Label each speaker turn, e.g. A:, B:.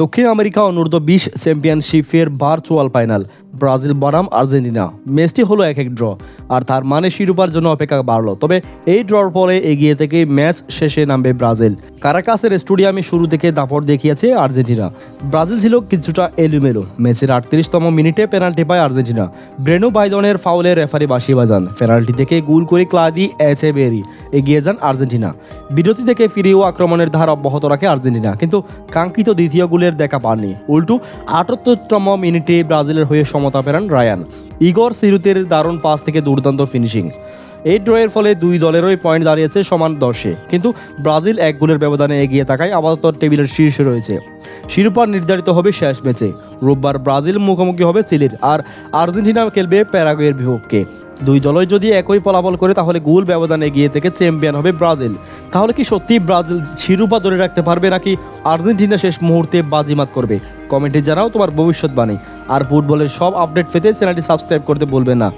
A: দক্ষিণ আমেরিকা অনূর্ধ্ব বিশ চ্যাম্পিয়নশিপের ভার্চুয়াল ফাইনাল। ব্রাজিল বনাম আর্জেন্টিনা। ম্যাচটি হলো এক এক ড্র, আর তার মানে শিরোপার জন্য অপেক্ষা বাড়লো। তবে এই ড্রর পরে এগিয়ে থেকে ম্যাচ শেষে নামবে ব্রাজিল। কারাকাসের স্টেডিয়ামে শুরু থেকে দাপট দেখিয়েছে আর্জেন্টিনা। ব্রাজিল ছিল কিছুটা এলোমেলো। ম্যাচের আটত্রিশতম মিনিটে পেনাল্টি পায় আর্জেন্টিনা। ব্রেনো বাইদনের ফাউলে রেফারি বাসি বাজান পেনাল্টি থেকে গোল করে ক্লাদি এচে বেরি এগিয়ে যান আর্জেন্টিনা। বিরতি থেকে ফিরেও আক্রমণের ধার অব্যাহত রাখে আর্জেন্টিনা। কিন্তু কাঙ্ক্ষিত দ্বিতীয় গোলের দেখা পাননি। উল্টু আটাত্তরতম মিনিটে ব্রাজিলের হয়ে সমতা ফেরান রায়ান। ইগর সিরুতের দারুণ পাস থেকে দুর্দান্ত ফিনিশিং। এই ড্রয়ের ফলে দুই দলেরই পয়েন্ট দাঁড়িয়েছে সমান দশে। কিন্তু ব্রাজিল এক গোলের ব্যবধানে এগিয়ে থাকায় আপাতত টেবিলের শীর্ষে রয়েছে। শিরোপা নির্ধারিত হবে শেষ ম্যাচে। রোববার ব্রাজিল মুখোমুখি হবে চিলির আর আর্জেন্টিনা খেলবে প্যারাগুয়ের বিপক্ষে। দুই দলই যদি একই ফলাফল করে, তাহলে গোল ব্যবধানে এগিয়ে থেকে চ্যাম্পিয়ন হবে ব্রাজিল। তাহলে কি সত্যি ব্রাজিল শিরোপা ধরে রাখতে পারবে নাকি আর্জেন্টিনা শেষ মুহূর্তে বাজিমাত করবে? কমেন্টে জানাও তোমার ভবিষ্যৎবাণী। আর ফুটবলের সব আপডেট পেতে চ্যানেলটি সাবস্ক্রাইব করতে বলবে না।